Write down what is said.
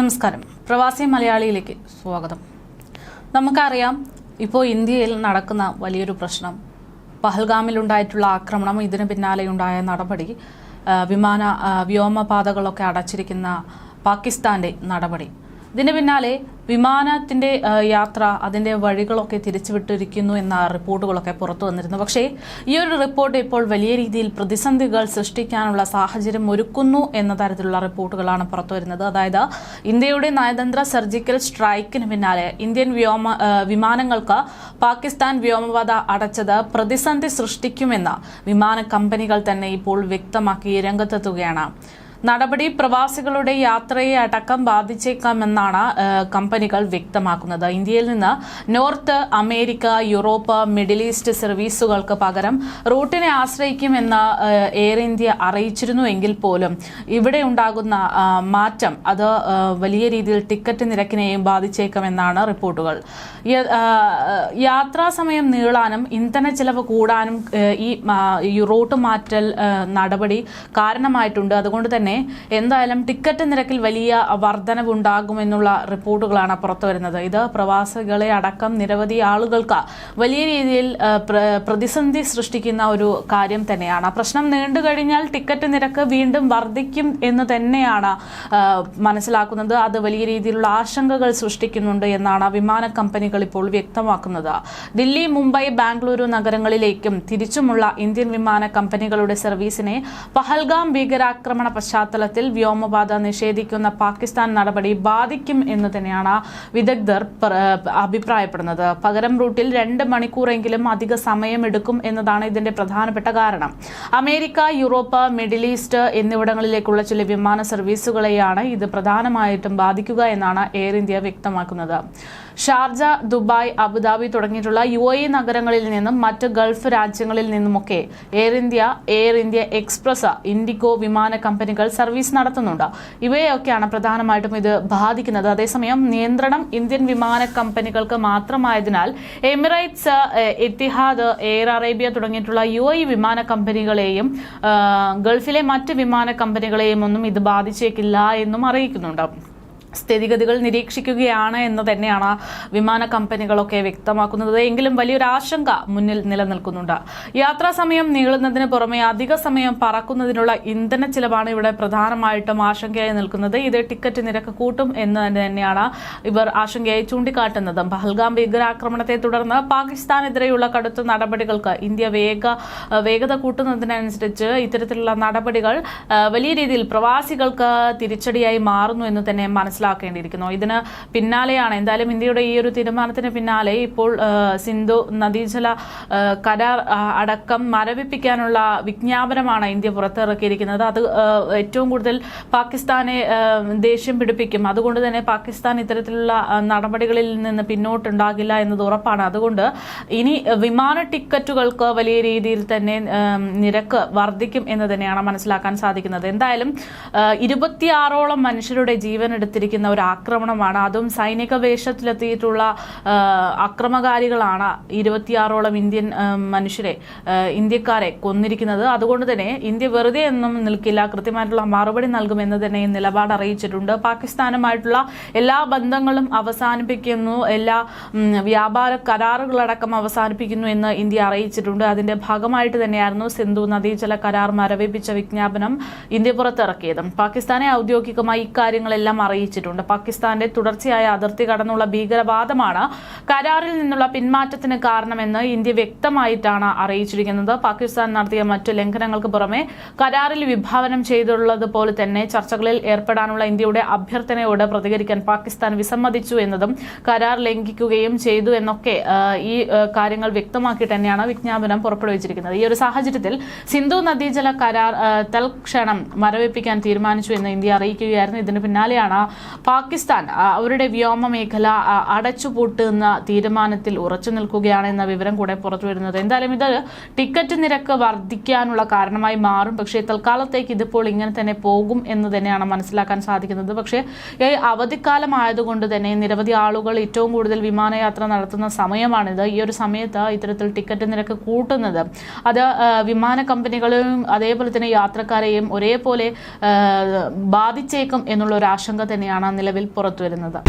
നമസ്കാരം. പ്രവാസി മലയാളിയിലേക്ക് സ്വാഗതം. നമുക്കറിയാം ഇപ്പോൾ ഇന്ത്യയിൽ നടക്കുന്ന വലിയൊരു പ്രശ്നം. പഹൽഗാമിലുണ്ടായിട്ടുള്ള ആക്രമണം ഇതിന് പിന്നാലെയുണ്ടായ നടപടി വിമാന വ്യോമപാതകളൊക്കെ അടച്ചിരിക്കുന്ന പാകിസ്ഥാന്റെ നടപടി. ഇതിന് പിന്നാലെ വിമാനത്തിന്റെ യാത്ര അതിന്റെ വഴികളൊക്കെ തിരിച്ചുവിട്ടിരിക്കുന്നു എന്ന റിപ്പോർട്ടുകളൊക്കെ പുറത്തു വന്നിരുന്നു. പക്ഷേ ഈ ഒരു റിപ്പോർട്ട് ഇപ്പോൾ വലിയ രീതിയിൽ പ്രതിസന്ധികൾ സൃഷ്ടിക്കാനുള്ള സാഹചര്യം ഒരുക്കുന്നു എന്ന തരത്തിലുള്ള റിപ്പോർട്ടുകളാണ് പുറത്തു വരുന്നത്. അതായത് ഇന്ത്യയുടെ നയതന്ത്ര സർജിക്കൽ സ്ട്രൈക്കിന് പിന്നാലെ ഇന്ത്യൻ വ്യോമ വിമാനങ്ങൾക്ക് പാകിസ്ഥാൻ വ്യോമപാത അടച്ചത് പ്രതിസന്ധി സൃഷ്ടിക്കുമെന്ന് വിമാന കമ്പനികൾ തന്നെ ഇപ്പോൾ വ്യക്തമാക്കി രംഗത്തെത്തുകയാണ്. നടപടി പ്രവാസികളുടെ യാത്രയെ അടക്കം ബാധിച്ചേക്കാമെന്നാണ് കമ്പനികൾ വ്യക്തമാക്കുന്നത്. ഇന്ത്യയിൽ നിന്ന് North America Europe Middle East സർവീസുകൾക്ക് പകരം റൂട്ടിനെ ആശ്രയിക്കുമെന്ന് എയർ ഇന്ത്യ അറിയിച്ചിരുന്നു എങ്കിൽ പോലും ഇവിടെ ഉണ്ടാകുന്ന മാറ്റം അത് വലിയ രീതിയിൽ ടിക്കറ്റ് നിരക്കിനെയും ബാധിച്ചേക്കുമെന്നാണ് റിപ്പോർട്ടുകൾ. യാത്രാ സമയം നീളാനും ഇന്ധന ചെലവ് കൂടാനും ഈ റൂട്ട് മാറ്റൽ നടപടി കാരണമായിട്ടുണ്ട്. അതുകൊണ്ട് തന്നെ എന്തായാലും ടിക്കറ്റ് നിരക്കിൽ വലിയ വർധനവുണ്ടാകുമെന്നുള്ള റിപ്പോർട്ടുകളാണ് പുറത്തു വരുന്നത്. ഇത് പ്രവാസികളെ അടക്കം നിരവധി ആളുകൾക്ക് വലിയ രീതിയിൽ പ്രതിസന്ധി സൃഷ്ടിക്കുന്ന ഒരു കാര്യം തന്നെയാണ്. പ്രശ്നം നീണ്ടു കഴിഞ്ഞാൽ ടിക്കറ്റ് നിരക്ക് വീണ്ടും വർദ്ധിക്കും എന്ന് തന്നെയാണ് മനസ്സിലാക്കുന്നത്. അത് വലിയ രീതിയിലുള്ള ആശങ്കകൾ സൃഷ്ടിക്കുന്നുണ്ട് എന്നാണ് വിമാന കമ്പനികൾ ഇപ്പോൾ വ്യക്തമാക്കുന്നത്. ദില്ലി മുംബൈ ബാംഗ്ലൂരു നഗരങ്ങളിലേക്കും തിരിച്ചുമുള്ള ഇന്ത്യൻ വിമാന കമ്പനികളുടെ സർവീസിനെ പഹൽഗാം ഭീകരാക്രമണ പശ്ചാത്തലത്തിൽ വ്യോമപാത നിഷേധിക്കുന്ന പാകിസ്ഥാൻ നടപടി ബാധിക്കും എന്ന് തന്നെയാണ് വിദഗ്ധർ അഭിപ്രായപ്പെടുന്നത്. പകരം റൂട്ടിൽ രണ്ട് മണിക്കൂറെങ്കിലും അധിക സമയമെടുക്കും എന്നതാണ് ഇതിന്റെ പ്രധാനപ്പെട്ട കാരണം. അമേരിക്ക യൂറോപ്പ് മിഡിൽ ഈസ്റ്റ് എന്നിവിടങ്ങളിലേക്കുള്ള ചില വിമാന സർവീസുകളെയാണ് ഇത് പ്രധാനമായിട്ടും ബാധിക്കുക എന്നാണ് എയർ ഇന്ത്യ വ്യക്തമാക്കുന്നത്. ഷാർജ ദുബായ് അബുദാബി തുടങ്ങിയിട്ടുള്ള യു എ നഗരങ്ങളിൽ നിന്നും മറ്റ് ഗൾഫ് രാജ്യങ്ങളിൽ നിന്നുമൊക്കെ Air India Air India Express IndiGo വിമാന കമ്പനികൾ സർവീസ് നടത്തുന്നുണ്ട്. ഇവയൊക്കെയാണ് പ്രധാനമായിട്ടും ഇത് ബാധിക്കുന്നത്. അതേസമയം നിയന്ത്രണം ഇന്ത്യൻ വിമാന കമ്പനികൾക്ക് മാത്രമായതിനാൽ എമിറേറ്റ്സ് എത്തിഹാദ് എയർ അറേബ്യ തുടങ്ങിയിട്ടുള്ള യു വിമാന കമ്പനികളെയും ഗൾഫിലെ മറ്റ് വിമാന കമ്പനികളെയും ഒന്നും ഇത് ബാധിച്ചേക്കില്ല എന്നും അറിയിക്കുന്നുണ്ട്. സ്ഥിതിഗതികൾ നിരീക്ഷിക്കുകയാണ് എന്ന് തന്നെയാണ് വിമാന കമ്പനികളൊക്കെ വ്യക്തമാക്കുന്നത്. എങ്കിലും വലിയൊരു ആശങ്ക മുന്നിൽ നിലനിൽക്കുന്നുണ്ട്. യാത്രാ സമയം നീളുന്നതിന് പുറമെ അധിക സമയം പറക്കുന്നതിനുള്ള ഇന്ധന ചിലവാണ് ഇവിടെ പ്രധാനമായിട്ടും ആശങ്കയായി നിൽക്കുന്നത്. ഇത് ടിക്കറ്റ് നിരക്ക് കൂട്ടും എന്ന് തന്നെയാണ് ഇവർ ആശങ്കയായി ചൂണ്ടിക്കാട്ടുന്നത്. പഹൽഗാം ഭീകരാക്രമണത്തെ തുടർന്ന് പാകിസ്ഥാനെതിരെയുള്ള കടുത്ത നടപടികൾക്ക് ഇന്ത്യ വേഗ വേഗത കൂട്ടുന്നതിനനുസരിച്ച് ഇത്തരത്തിലുള്ള നടപടികൾ വലിയ രീതിയിൽ പ്രവാസികൾക്ക് തിരിച്ചടിയായി മാറുന്നു എന്ന് തന്നെ മനസ്സിലാക്കേണ്ടിയിരിക്കുന്നു. ഇതിന് പിന്നാലെയാണ് എന്തായാലും ഇന്ത്യയുടെ ഈ ഒരു തീരുമാനത്തിന് പിന്നാലെ ഇപ്പോൾ സിന്ധു നദീജല കരാർ അടക്കം മരവിപ്പിക്കാനുള്ള വിജ്ഞാപനമാണ് ഇന്ത്യ പുറത്തിറക്കിയിരിക്കുന്നത്. അത് ഏറ്റവും കൂടുതൽ പാകിസ്ഥാനെ ദേഷ്യം പിടിപ്പിക്കും. അതുകൊണ്ട് തന്നെ പാകിസ്ഥാൻ ഇത്തരത്തിലുള്ള നടപടികളിൽ നിന്ന് പിന്നോട്ടുണ്ടാകില്ല എന്നത് ഉറപ്പാണ്. അതുകൊണ്ട് ഇനി വിമാന ടിക്കറ്റുകൾക്ക് വലിയ രീതിയിൽ തന്നെ നിരക്ക് വർദ്ധിക്കും എന്ന് തന്നെയാണ് മനസ്സിലാക്കാൻ സാധിക്കുന്നത്. എന്തായാലും ഇരുപത്തിയാറോളം മനുഷ്യരുടെ ജീവൻ എടുത്തിരിക്കുന്ന ഒരു ആക്രമണമാണ്. അതും സൈനിക വേഷത്തിലെത്തിയിട്ടുള്ള അക്രമകാരികളാണ് ഇരുപത്തിയാറോളം ഇന്ത്യൻ മനുഷ്യരെ ഇന്ത്യക്കാരെ കൊന്നിരിക്കുന്നത്. അതുകൊണ്ട് തന്നെ ഇന്ത്യ വെറുതെ ഒന്നും നിൽക്കില്ല. കൃത്യമായിട്ടുള്ള മറുപടി നൽകുമെന്ന് തന്നെ നിലപാട് അറിയിച്ചിട്ടുണ്ട്. പാകിസ്ഥാനുമായിട്ടുള്ള എല്ലാ ബന്ധങ്ങളും അവസാനിപ്പിക്കുന്നു. എല്ലാ വ്യാപാര കരാറുകളടക്കം അവസാനിപ്പിക്കുന്നു എന്ന് ഇന്ത്യ അറിയിച്ചിട്ടുണ്ട്. അതിന്റെ ഭാഗമായിട്ട് തന്നെയായിരുന്നു സിന്ധു നദീജല കരാർ മരവിപ്പിച്ച വിജ്ഞാപനം ഇന്ത്യ പുറത്തിറക്കിയത്. പാകിസ്ഥാനെ ഔദ്യോഗികമായി ഇക്കാര്യങ്ങളെല്ലാം അറിയിച്ചിട്ടുണ്ട് പാകിസ്ഥാന്റെ തുടർച്ചയായ അതിർത്തി കടന്നുള്ള ഭീകരവാദമാണ് കരാറിൽ നിന്നുള്ള പിന്മാറ്റത്തിന് കാരണമെന്ന് ഇന്ത്യ വ്യക്തമായിട്ടാണ് അറിയിച്ചിരിക്കുന്നത്. പാകിസ്ഥാൻ നടത്തിയ മറ്റു ലംഘനങ്ങൾക്ക് പുറമെ കരാറിൽ വിഭാവനം ചെയ്തുള്ളതുപോലെ തന്നെ ചർച്ചകളിൽ ഏർപ്പെടാനുള്ള ഇന്ത്യയുടെ അഭ്യർത്ഥനയോട് പ്രതികരിക്കാൻ പാകിസ്ഥാൻ വിസമ്മതിച്ചു എന്നതും കരാർ ലംഘിക്കുകയും ചെയ്തു എന്നൊക്കെ ഈ കാര്യങ്ങൾ വ്യക്തമാക്കി തന്നെയാണ് വിജ്ഞാപനം പുറപ്പെടുവിച്ചിരിക്കുന്നത്. ഈ ഒരു സാഹചര്യത്തിൽ സിന്ധു നദീജല കരാർ തൽക്ഷണം മരവിപ്പിക്കാൻ തീരുമാനിച്ചു എന്ന് ഇന്ത്യ അറിയിക്കുകയായിരുന്നു. ഇതിന് പിന്നാലെയാണ് പാകിസ്ഥാൻ അവരുടെ വ്യോമ മേഖല അടച്ചുപൂട്ടുന്ന തീരുമാനത്തിൽ ഉറച്ചു നിൽക്കുകയാണ് എന്ന വിവരം കൂടെ പുറത്തു വരുന്നത്. എന്തായാലും ഇത് ടിക്കറ്റ് നിരക്ക് വർദ്ധിക്കാനുള്ള കാരണമായി മാറും. പക്ഷേ തൽക്കാലത്തേക്ക് ഇതിപ്പോൾ ഇങ്ങനെ തന്നെ പോകും എന്ന് തന്നെയാണ് മനസ്സിലാക്കാൻ സാധിക്കുന്നത്. പക്ഷേ ഈ അവധിക്കാലം ആയതുകൊണ്ട് തന്നെ നിരവധി ആളുകൾ ഏറ്റവും കൂടുതൽ വിമാനയാത്ര നടത്തുന്ന സമയമാണിത് ഈ ഒരു സമയത്ത് ഇത്തരത്തിൽ ടിക്കറ്റ് നിരക്ക് കൂട്ടുന്നത്. അത് വിമാന കമ്പനികളെയും അതേപോലെ തന്നെ യാത്രക്കാരെയും ഒരേപോലെ ബാധിച്ചേക്കും എന്നുള്ള ഒരു ആശങ്ക തന്നെയാണ് തന്നെയാണ് നിലവിൽ പുറത്തുവരുന്നത്.